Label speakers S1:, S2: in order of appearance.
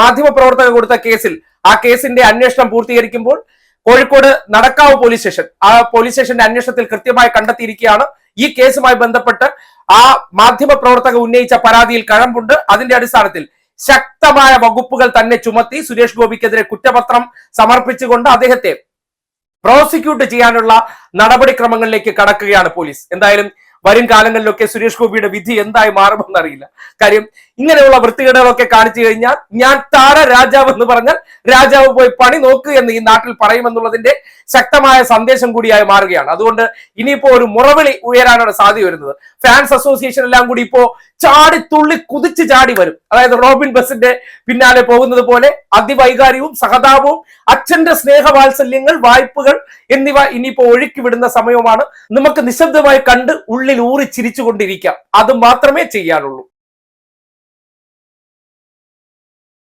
S1: മാധ്യമപ്രവർത്തകർ കൊടുത്ത കേസിൽ ആ കേസിന്റെ അന്വേഷണം പൂർത്തീകരിക്കുമ്പോൾ കോഴിക്കോട് നടക്കാവ് പോലീസ് സ്റ്റേഷൻ ആ പോലീസ് സ്റ്റേഷന്റെ അന്വേഷണത്തിൽ കൃത്യമായി കണ്ടെത്തിയിരിക്കുകയാണ്. ഈ കേസുമായി ബന്ധപ്പെട്ട് ആ മാധ്യമ പ്രവർത്തക ഉന്നയിച്ച പരാതിയിൽ കഴമ്പുണ്ട്. അതിന്റെ അടിസ്ഥാനത്തിൽ ശക്തമായ വകുപ്പുകൾ തന്നെ ചുമത്തി സുരേഷ് ഗോപിക്കെതിരെ കുറ്റപത്രം സമർപ്പിച്ചുകൊണ്ട് അദ്ദേഹത്തെ പ്രോസിക്യൂട്ട് ചെയ്യാനുള്ള നടപടിക്രമങ്ങളിലേക്ക് കടക്കുകയാണ് പോലീസ്. എന്തായാലും വരും കാലങ്ങളിലൊക്കെ സുരേഷ് ഗോപിയുടെ വിധി എന്തായി മാറുമെന്ന് അറിയില്ല കാര്യം ഇങ്ങനെയുള്ള വൃത്തികേടുകളൊക്കെ കാണിച്ചു കഴിഞ്ഞാൽ ഞാൻ താര രാജാവ് എന്ന് പറഞ്ഞാൽ രാജാവ് പോയി പണി നോക്ക് എന്ന് ഈ നാട്ടിൽ പറയുമെന്നുള്ളതിന്റെ ശക്തമായ സന്ദേശം കൂടിയായി മാറുകയാണ്. അതുകൊണ്ട് ഇനിയിപ്പോ ഒരു മുറവിളി ഉയരാനാണ് സാധ്യത വരുന്നത്. ഫാൻസ് അസോസിയേഷൻ എല്ലാം കൂടി ഇപ്പോ ചാടി തുള്ളി കുതിച്ച് ചാടി വരും. അതായത് റോബിൻ ബസിന്റെ പിന്നാലെ പോകുന്നത് പോലെ അതിവൈകാര്യവും സഹതാപവും അച്ഛന്റെ സ്നേഹവാത്സല്യങ്ങൾ വായ്പകൾ എന്നിവ ഇനിയിപ്പോ ഒഴുക്കി വിടുന്ന സമയവുമാണ്. നമുക്ക് നിശബ്ദമായി കണ്ട് ഉള്ളിൽ ഊറി ചിരിച്ചുകൊണ്ടിരിക്കാം അത് മാത്രമേ ചെയ്യാനുള്ളൂ.